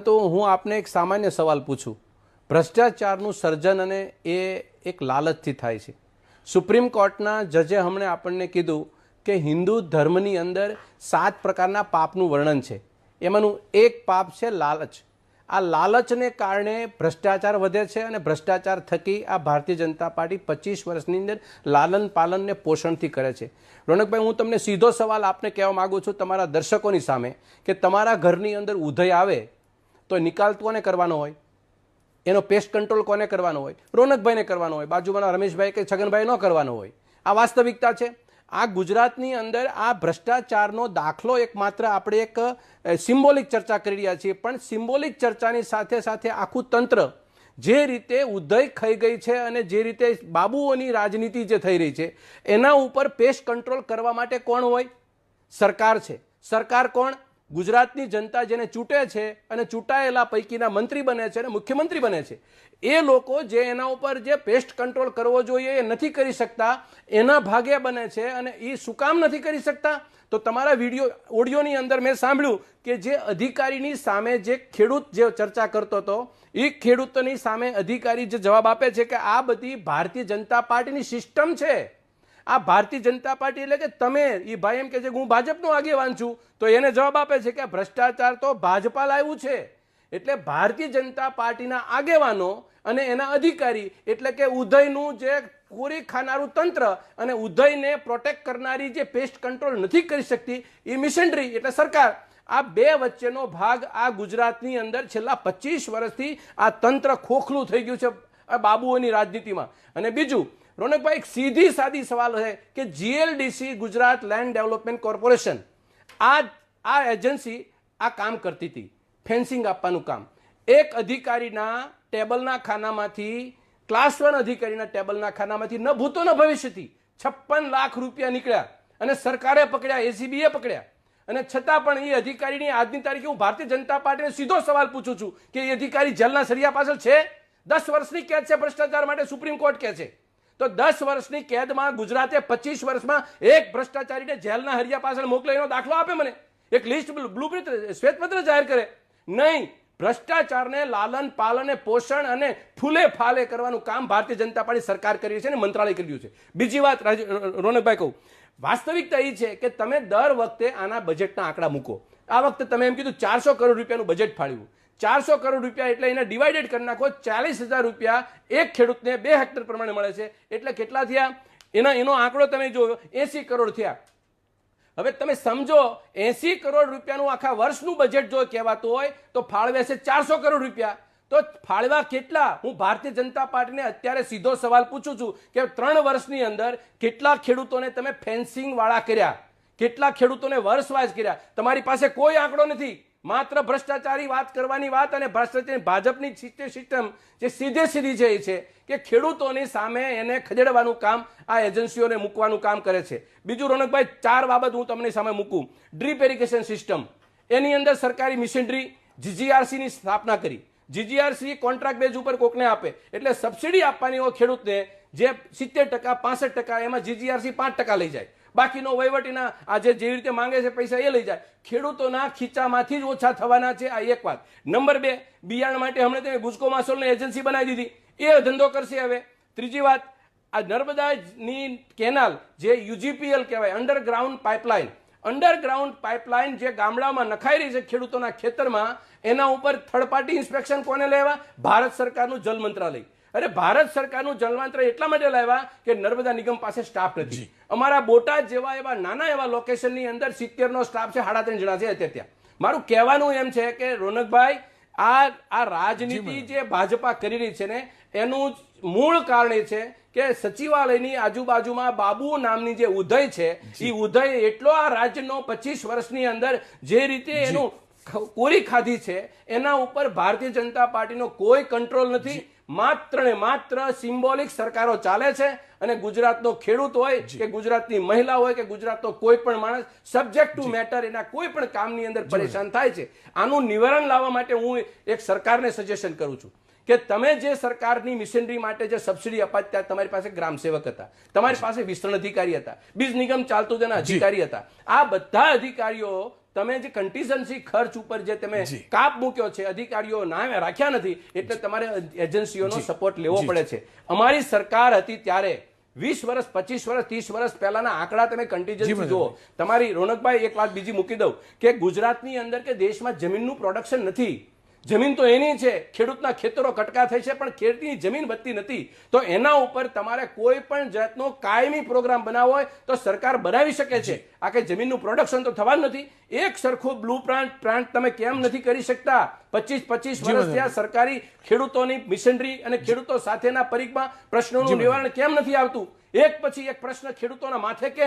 તો હું આપને એક સામાન્ય સવાલ પૂછું. ભ્રષ્ટાચારનું સર્જન અને એ એક લાલચથી થાય છે. સુપ્રીમ કોર્ટના જજે હમણે આપણને કીધું કે હિન્દુ ધર્મની અંદર સાત પ્રકારના પાપનું વર્ણન છે. એમાંનું એક પાપ છે લાલચ. આ લાલચને કારણે ભ્રષ્ટાચાર વધે છે અને ભ્રષ્ટાચાર થકી આ ભારતીય જનતા પાર્ટી પચીસ વર્ષની અંદર લાલન પાલનને પોષણથી કરે છે. રોનકભાઈ, હું તમને સીધો સવાલ આપને કહેવા માગું છું તમારા દર્શકોની સામે કે તમારા ઘરની અંદર ઉધય આવે તો નિકાલ કોને કરવાનો હોય? એનો પેસ્ટ કંટ્રોલ કોને કરવાનો હોય? રોનકભાઈને કરવાનો હોય, બાજુમાંના રમેશભાઈ કે છગનભાઈ ન કરવાનો હોય? આ વાસ્તવિકતા છે. આ ગુજરાતની અંદર આ ભ્રષ્ટાચારનો દાખલો એક માત્ર આપણે એક સિમ્બોલિક ચર્ચા કરી રહ્યા છીએ. પણ સિમ્બોલિક ચર્ચાની સાથે સાથે આખું તંત્ર જે રીતે ઉદય થઈ ગઈ છે અને જે રીતે બાબુઓની રાજનીતિ જે થઈ રહી છે, એના ઉપર પેસ્ટ કંટ્રોલ કરવા માટે કોણ હોય? સરકાર છે. સરકાર કોણ? ગુજરાતની જનતા જેને ચૂંટે છે અને ચૂંટાયેલા પૈકીના મંત્રી બને છે અને મુખ્યમંત્રી બને છે, એ લોકો જે એના ઉપર જે પેસ્ટ કંટ્રોલ કરવો જોઈએ એ નથી કરી શકતા, એના ભાગે બને છે અને એ શું કામ નથી કરી શકતા? તો તમારા વીડિયો, ઓડિયોની અંદર મેં સાંભળ્યું કે જે અધિકારીની સામે જે ખેડૂત જે ચર્ચા કરતો હતો, એ ખેડૂતોની સામે અધિકારી જે જવાબ આપે છે કે આ બધી ભારતીય જનતા પાર્ટીની સિસ્ટમ છે. આ ભારતીય જનતા પાર્ટી એટલે કે તમે એ ભાઈ એમ કે છે હું ભાજપનો આગેવાન છું, તો એને જવાબ આપે છે કે ભ્રષ્ટાચાર તો ભાજપા લાવ્યું છે. એટલે ભારતીય જનતા પાર્ટીના આગેવાનો અને એના અધિકારી, એટલે કે ઉદયનું જે કોરી ખાનારું તંત્ર અને ઉદયને પ્રોટેક્ટ કરનારી જે પેસ્ટ કંટ્રોલ નથી કરી શકતી એ મિશનરી એટલે સરકાર, આ બે વચ્ચેનો ભાગ આ ગુજરાતની અંદર છેલ્લા પચીસ વર્ષથી આ તંત્ર ખોખલું થઈ ગયું છે બાબુઓની રાજનીતિમાં. અને બીજું રોનકભાઈ, એક સીધી સાદી સવાલ છે કે GLDC Gujarat land development corporation આ આ એજન્સી આ કામ કરતી હતી ફેન્સિંગ આપવાનું કામ. એક અધિકારીના ટેબલના ખાનામાંથી ક્લાસ વન અધિકારીના ટેબલના ખાનામાંથી ન ભૂતો ન ભવિષ્યથી છપ્પન લાખ રૂપિયા નીકળ્યા અને સરકારે પકડ્યા એસીબીએ પકડ્યા. અને છતાં પણ એ અધિકારીની આજની તારીખે હું ભારતીય જનતા પાર્ટીને સીધો સવાલ પૂછું છું કે એ અધિકારી જેલના સરિયા પાછળ છે? દસ વર્ષની કેદ છે ભ્રષ્ટાચાર માટે સુપ્રીમ કોર્ટ કહે છે. તો દસ વર્ષની કેદમાં ગુજરાતે પચીસ વર્ષમાં એક ભ્રષ્ટાચારીને જેલના હરિયા પાછળ મોકલે એનો દાખલો આપે મને. એક લિસ્ટ બ્લુપ્રિન્ટ શ્વેતપત્ર જાહેર કરે. નહીં, ભ્રષ્ટાચારને લાલન, પાલન પોષણ અને ફૂલે ફાલે કરવાનું કામ ભારતીય જનતા પાર્ટી સરકાર કરી છે અને મંત્રાલય કર્યું છે. બીજી વાત રોનકભાઈ કહું. વાસ્તવિકતા એ છે કે તમે દર વખતે આના બજેટના આંકડા મૂકો. આ વખતે તમે એમ કીધું ચારસો કરોડ રૂપિયાનું બજેટ ફાળવ્યું ચારસો કરોડ રૂપિયા એટલે એને ડિવાઇડેડ કરી નાખો, ચાલીસ હજાર રૂપિયા એક ખેડૂતને બે હેક્ટર પ્રમાણે મળે છે. એટલે કેટલા થયા? એના, એનો આંકડો તમે જો એસી કરોડ થયા. હવે તમે સમજો, એસી કરોડ રૂપિયાનું આખા વર્ષનું બજેટ જો કહેવાતું હોય, તો ફાળવે છે ચારસો કરોડ રૂપિયા. તો ફાળવા કેટલા? હું ભારતીય જનતા પાર્ટીને અત્યારે સીધો સવાલ પૂછું છું કે ત્રણ વર્ષની અંદર કેટલા ખેડૂતોને તમે ફેન્સિંગ વાળા કર્યા? કેટલા ખેડૂતોને વર્ષવાઇઝ કર્યા? તમારી પાસે કોઈ આંકડો નથી. માત્ર ભ્રષ્ટાચારી વાત કરવાની વાત અને ભ્રષ્ટાચારી ભાજપની સિસ્ટમ જે સીધે સીધી જે છે કે ખેડૂતોની સામે એને ખદેડવાનું કામ આ એજન્સીઓને મૂકવાનું કામ કરે છે. બીજું રોનકભાઈ, ચાર બાબત હું તમને સામે મૂકું. Drip irrigation system. એની અંદર સરકારી મિશનરી જીજીઆરસીની સ્થાપના કરી. જીજીઆરસી કોન્ટ્રાક્ટ બેઝ ઉપર કોકને આપે. એટલે સબસિડી આપવાની હોય ખેડૂતને જે સિત્તેર ટકા, પાસઠ ટકા, એમાં જીજીઆરસી પાંચ ટકા લઈ જાય. બાકીનો વહીવટીના આજે જેવી રીતે માંગે છે પૈસા એ લઈ જાય. ખેડૂતોના ખીચામાંથી જ ઓછા થવાના છે આ એક વાત. નંબર બે, બિયારણ માટે હમણાં તમે ગુજકો માસોલની એજન્સી બનાવી દીધી. એ ધંધો કરશે હવે. ત્રીજી વાત, આ નર્મદાની કેનાલ, જે યુજીપીએલ કહેવાય, અંડરગ્રાઉન્ડ પાઇપલાઇન. અંડરગ્રાઉન્ડ પાઇપલાઇન જે ગામડામાં નખાઈ રહી છે ખેડૂતોના ખેતરમાં, એના ઉપર થર્ડ પાર્ટી ઇન્સ્પેક્શન કોને લેવા? ભારત સરકારનું જલ મંત્રાલય. અરે ભારત સરકારનું જલ એટલા માટે લાવ્યા કે નર્મદા નિગમ પાસે સ્ટાફ નથી. અમારા બોટાદ જેવા એવા નાના એવા લોકેશનની અંદર સિત્તેરનો સ્ટાફ છે સાડા ત્રણ જણા છે અત્યારે ત્યાં. મારું કહેવાનું એમ છે કે રોનકભાઈ આ આ રાજનીતિ જે ભાજપા કરી રહી છે ને એનું મૂળ કારણ એ છે કે સચિવાલયની આજુબાજુમાં બાબુ નામની જે ઉદય છે એ ઉદય એટલો આ રાજ્યનો પચીસ વર્ષની અંદર જે રીતે એનું કોરી ખાધી છે એના ઉપર ભારતીય જનતા પાર્ટીનો કોઈ કંટ્રોલ નથી. માત્ર ને માત્ર સિમ્બોલિક સરકારો ચાલે છે અને ગુજરાતનો ખેડૂત હોય કે ગુજરાતની મહિલા હોય કે ગુજરાતનો કોઈ પણ માણસ સબ્જેક્ટ ટુ મેટર એના કોઈ પણ કામની અંદર પરેશાન થાય છે. આનું નિવારણ લાવવા માટે હું એક સરકારને સજેશન કરું છું કે તમે જે સરકારની મિશનરી માટે જે સબસિડી અપાતી ત્યાં તમારી પાસે ગ્રામ સેવક હતા તમારી પાસે વિસ્તરણ અધિકારી હતા બીજ નિગમ ચાલતું તેના અધિકારી હતા. આ બધા અધિકારીઓ તમે જે કન્ટીજન્સી ખર્ચ ઉપર જે તમે કાપ મૂક્યો છે અધિકારીઓ નામે રાખ્યા નથી એટલે તમારે એજન્સીઓનો સપોર્ટ લેવો પડે છે. અમારી સરકાર હતી ત્યારે વીસ વર્ષ પચીસ વર્ષ ત્રીસ વર્ષ પહેલાના આંકડા તમે કન્ટીજન્સી જુઓ. તમારી રોનકભાઈ એક વાત બીજી મૂકી દઉં કે ગુજરાતની અંદર કે દેશમાં જમીનનું પ્રોડક્શન નથી. જમીન તો એની છે ખેડૂતના ખેતરો કટકા થઈ છે પણ ખેડૂતની જમીન વધતી નથી. તો એના ઉપર તમારે કોઈ પણ જાતનો કાયમી પ્રોગ્રામ બનાવવો હોય તો સરકાર બનાવી શકે છે. આ કે જમીનનું પ્રોડક્શન તો થવા જ નથી. એક સરખું બ્લુ પ્લાન્ટ પ્લાન્ટ તમે કેમ નથી કરી શકતા? પચીસ પચીસ વર્ષ ત્યાં સરકારી ખેડૂતોની મિશનરી અને ખેડૂતો સાથેના પરીખમાં પ્રશ્નોનું નિવારણ કેમ નથી આવતું? એક પછી એક પ્રશ્ન ખેડૂતોના માથે કેમ